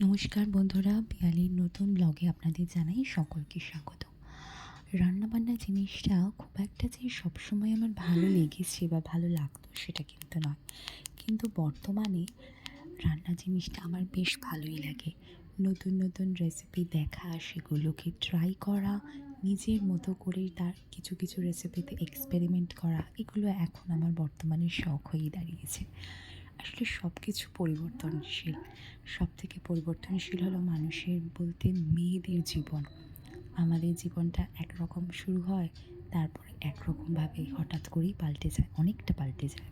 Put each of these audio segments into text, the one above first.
নমস্কার বন্ধুরা পিয়ালির নতুন ব্লগে আপনাদের জানাই সকলকে স্বাগত। রান্নাবান্না জিনিসটা খুব একটা যে সবসময় আমার ভালো লেগেছে বা ভালো লাগতো সেটা কিন্তু নয়। কিন্তু বর্তমানে রান্না জিনিসটা আমার বেশ ভালোই লাগে। নতুন নতুন রেসিপি দেখা, সেগুলোকে ট্রাই করা, নিজের মতো করে তার কিছু কিছু রেসিপিতে এক্সপেরিমেন্ট করা, এগুলো এখন আমার বর্তমানে শখ হয়ে দাঁড়িয়েছে। আসলে সব কিছু পরিবর্তনশীল। সব থেকে পরিবর্তনশীল হলো মানুষের বলতে মেয়েদের জীবন। আমাদের জীবনটা একরকম শুরু হয়, তারপর একরকমভাবে হঠাৎ করেই পাল্টে যায়, অনেকটা পাল্টে যায়।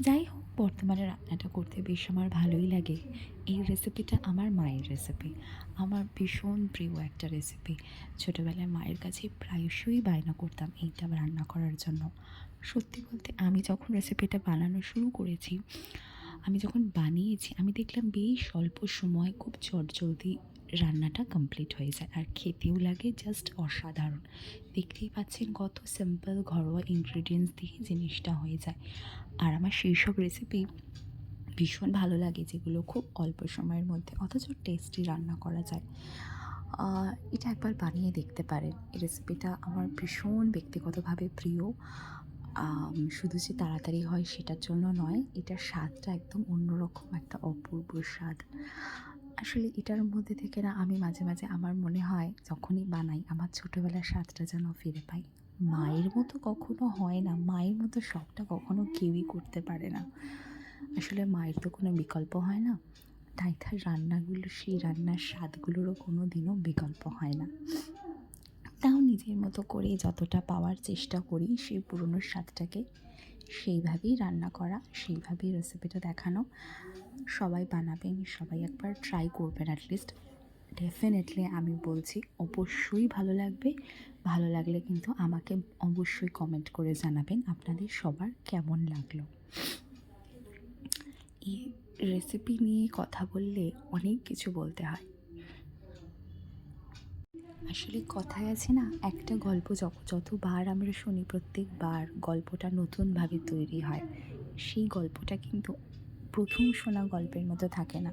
যাই হোক, বর্তমানে রান্নাটা করতে বেশ আমার ভালোই লাগে। এই রেসিপিটা আমার মায়ের রেসিপি আমার ভীষণ প্রিয় একটা রেসিপি ছোটোবেলায় মায়ের কাছে প্রায়শই বায়না করতাম এইটা রান্না করার জন্য। সত্যি বলতে, আমি যখন রেসিপিটা বানানো শুরু করেছি, আমি যখন বানিয়েছি, আমি দেখলাম বেশ অল্প সময় খুব চটজলদি রান্নাটা কমপ্লিট হয়ে যায়। আর খেতেও লাগে জাস্ট অসাধারণ। দেখতেই পাচ্ছেন কত সিম্পল ঘরোয়া ইনগ্রিডিয়েন্টস দিয়ে জিনিসটা হয়ে যায়। আর আমার সেই সব রেসিপি ভীষণ ভালো লাগে যেগুলো খুব অল্প সময়ের মধ্যে, অথচ টেস্টি রান্না করা যায়। এটা একবার বানিয়ে দেখতে পারেন। এই রেসিপিটা আমার ভীষণ ব্যক্তিগতভাবে প্রিয়। শুধু যে তাড়াতাড়ি হয় সেটার জন্য নয়, এটার স্বাদটা একদম অন্যরকম একটা অপূর্ব স্বাদ। আসলে এটার মধ্যে থেকে না আমি মাঝে মাঝে আমার মনে হয় যখনই বানাই, আমার ছোটোবেলার স্বাদটা যেন ফিরে পাই। মায়ের মতো কখনো হয় না, মায়ের মতো সবটা কখনো কেউই করতে পারে না। আসলে মায়ের তো কোনো বিকল্প হয় না। তাই তার রান্নাগুলো, সেই রান্নার স্বাদগুলোরও কোনো দিনও বিকল্প হয় না। তাও নিজের মতো করে যতটা পাওয়ার চেষ্টা করি সেই পুরনো স্বাদটাকে সেইভাবেই রান্না করা, সেইভাবেই রেসিপিটা দেখানো। সবাই বানাবেন, সবাই একবার ট্রাই করবেন অ্যাটলিস্ট ডেফিনেটলি আমি বলছি, অবশ্যই ভালো লাগবে। ভালো লাগলে কিন্তু আমাকে অবশ্যই কমেন্ট করে জানাবেন আপনাদের সবার কেমন লাগল। এই রেসিপি নিয়ে কথা বললে অনেক কিছু বলতে হয়। আসলে কথায় আছে না, একটা গল্প যত, যতবার আমরা শুনি প্রত্যেকবার গল্পটা নতুনভাবে তৈরি হয়, সেই গল্পটা কিন্তু প্রথম শোনা গল্পের মতো থাকে না।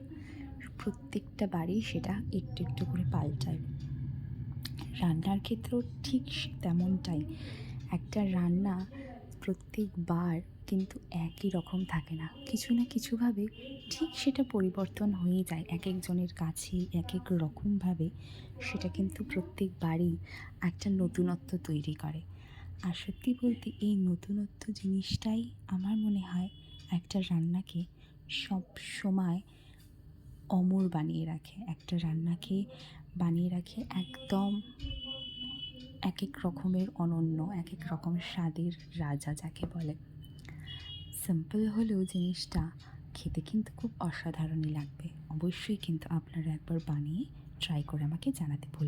প্রত্যেকটা বাড়ি সেটা একটু একটু করে পাল্টায়। রান্নার ক্ষেত্রেও ঠিক তেমনটাই। একটা রান্না প্রত্যেকবার কিন্তু একই রকম থাকে না। কিছু না কিছুভাবে ঠিক সেটা পরিবর্তন হয়ে যায়। এক একজনের কাছে এক এক রকমভাবে সেটা কিন্তু প্রত্যেকবারই একটা নতুনত্ব তৈরি করে। আর সত্যি বলতে এই নতুনত্ব জিনিসটাই আমার মনে হয় একটা রান্নাকে সব সময় অমর বানিয়ে রাখে। একটা রান্নাকে বানিয়ে রাখে একদম এক এক রকমের অনন্য এক এক রকম স্বাদের রাজা যাকে বলে। সিম্পল হলেও জিনিসটা খেতে কিন্তু খুব অসাধারণই লাগবে। অবশ্যই কিন্তু আপনারা একবার বানিয়ে ট্রাই করে আমাকে জানাতে ভুল